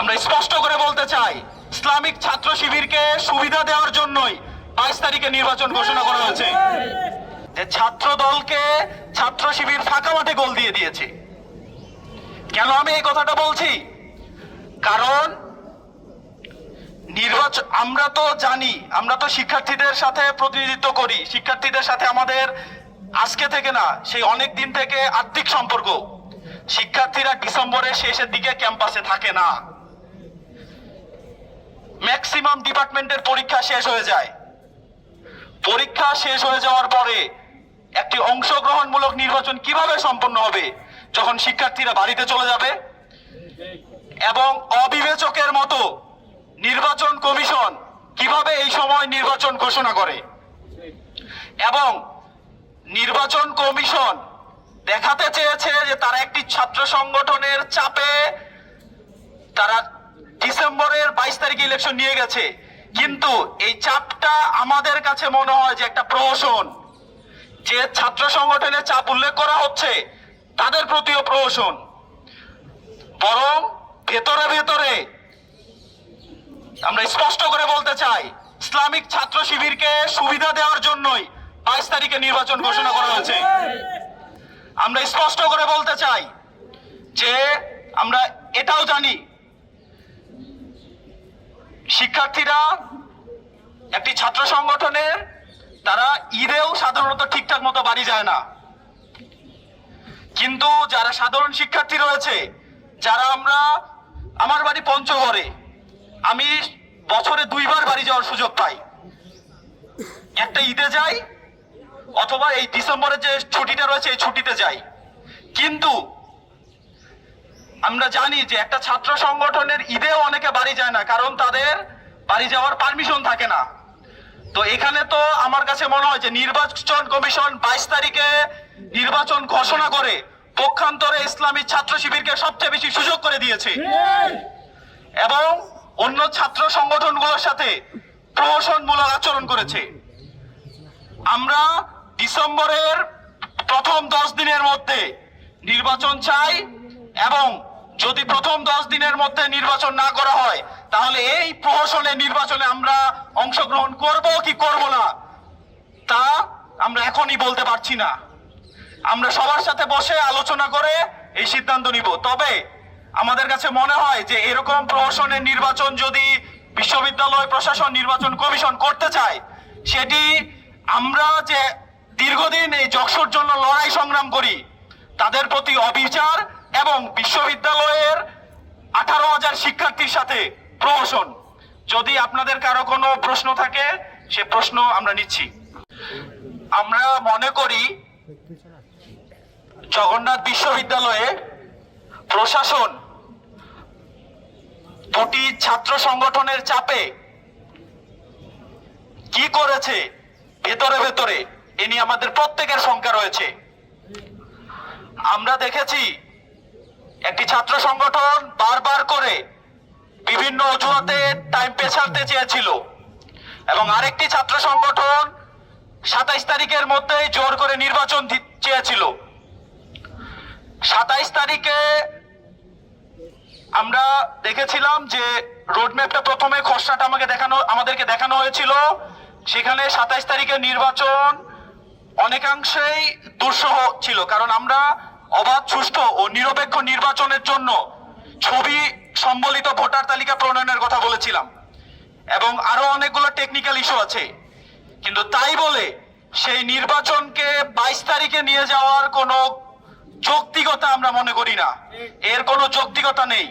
আমরা স্পষ্ট করে বলতে চাই, ইসলামিক ছাত্র শিবিরকে সুবিধা দেওয়ার জন্যই বাইশ তারিখে নির্বাচন ঘোষণা করা হয়েছে। যে ছাত্র দলকে ছাত্র শিবির ফাঁকা মাঠে গোল দিয়ে দিয়েছে। কেন আমি এই কথাটা বলছি? কারণ নির্বাচন আমরা তো জানি, আমরা তো শিক্ষার্থীদের সাথে প্রতিনিধিত্ব করি। শিক্ষার্থীদের সাথে আমাদের আজকে থেকে না, সেই অনেক দিন থেকে আর্থিক সম্পর্ক। শিক্ষার্থীরা ডিসেম্বরের শেষের দিকে ক্যাম্পাসে থাকে না। ম্যাক্সিমাম ডিপার্টমেন্টের পরীক্ষা শেষ হয়ে যায়। পরীক্ষা শেষ হয়ে যাওয়ার পরে একটি অংশগ্রহণমূলক নির্বাচন কীভাবে সম্পন্ন হবে, যখন শিক্ষার্থীরা বাড়িতে চলে যাবে, এবং অবিবেচকের মতো নির্বাচন কমিশন কীভাবে এই সময় নির্বাচন ঘোষণা করে, এবং নির্বাচন কমিশন দেখাতে চেয়েছে যে তারা একটি ছাত্র সংগঠনের চাপে তারা ডিসেম্বরের বাইশ তারিখে ইলেকশন নিয়ে গেছে। কিন্তু এই চাপটা আমাদের কাছে মনে হয় যে একটা প্রহসন। যে ছাত্র সংগঠনের চাপ উল্লেখ করা হচ্ছে, তাদের প্রতিও প্রহসন। বরং ভেতরে ভেতরে আমরা স্পষ্ট করে বলতে চাই, ইসলামিক ছাত্র শিবিরকে সুবিধা দেওয়ার জন্যই বাইশ তারিখে নির্বাচন ঘোষণা করা হয়েছে। আমরা স্পষ্ট করে বলতে চাই যে আমরা এটাও জানি শিক্ষার্থীরা একটি ছাত্র সংগঠনের তারা ঈদেও সাধারণত ঠিকঠাক মতো বাড়ি যায় না। কিন্তু যারা সাধারণ শিক্ষার্থী রয়েছে, যারা আমরা আমার বাড়ি পঞ্চগড়ে, আমি বছরে দুইবার বাড়ি যাওয়ার সুযোগ পাই। একটা ঈদে যাই, অথবা এই ডিসেম্বরের যে ছুটিটা রয়েছে, এই ছুটিতে যাই। কিন্তু আমরা জানি যে একটা ছাত্র সংগঠনের ঈদেও অনেকে বাড়ি যায় না, কারণ তাদের বাড়ি যাওয়ার পারমিশন থাকে না। তো এখানে তো আমার কাছে মনে হয় যে নির্বাচন কমিশন বাইশ তারিখে নির্বাচন ঘোষণা করে পক্ষান্তরে ইসলামী ছাত্র শিবিরকে সবচেয়ে বেশি সুযোগ করে দিয়েছে। এবং অন্য ছাত্র সংগঠনগুলোর সাথে প্রহসনমূলক আচরণ করেছে। আমরা ডিসেম্বরের প্রথম দশ দিনের মধ্যে নির্বাচন চাই এবং যদি প্রথম দশ দিনের মধ্যে নির্বাচন না করা হয়, তাহলে এই প্রহসনের নির্বাচনে আমরা অংশগ্রহণ করব কি করব না? তা আমরা এখনই বলতে পারছি না। আমরা সবার সাথে বসে আলোচনা করে এই সিদ্ধান্ত নিব। তবে আমাদের কাছে মনে হয় যে এরকম প্রহসনের নির্বাচন যদি বিশ্ববিদ্যালয় প্রশাসন নির্বাচন কমিশন করতে চায়, সেটি আমরা যে দীর্ঘদিন এই যক্ষর জন্য লড়াই সংগ্রাম করি, তাদের প্রতি অবিচার এবং বিশ্ববিদ্যালয়ের আঠারো হাজার শিক্ষার্থীর সাথে প্রহসন। যদি আপনাদের কারও কোনো প্রশ্ন থাকে, সে প্রশ্ন আমরা নিচ্ছি। আমরা মনে করি জগন্নাথ বিশ্ববিদ্যালয়ে প্রশাসন দুটি ছাত্র সংগঠনের চাপে কি করেছে ভেতরে ভেতরে, এ নিয়ে আমাদের প্রত্যেকের শঙ্কা রয়েছে। আমরা দেখেছি একটি ছাত্র সংগঠন বারবার করে বিভিন্ন অজুহাতে টাইম পেছাতে চেয়েছিল। এবং আরেকটি ছাত্র সংগঠন সাতাইশ তারিখের মধ্যেই জোর করে নির্বাচন চেয়েছিল। সাতাইশ তারিখে আমরা দেখেছিলাম যে রোডম্যাপটা প্রথমে খসড়াটা আমাকে দেখানো, আমাদেরকে দেখানো হয়েছিল। সেখানে সাতাইশ তারিখে নির্বাচন অনেকাংশেই দুঃসহ ছিল। কারণ আমরা অবাধ, সুষ্ঠু ও নিরপেক্ষ নির্বাচনের জন্য ছবি সম্বলিত ভোটার তালিকা প্রণয়নের কথা বলেছিলাম। এবং আরও অনেকগুলো টেকনিক্যাল ইস্যু আছে। কিন্তু তাই বলে সেই নির্বাচনকে বাইশ তারিখে নিয়ে যাওয়ার কোনো যৌক্তিকতা আমরা মনে করি না। এর কোনো যৌক্তিকতা নেই।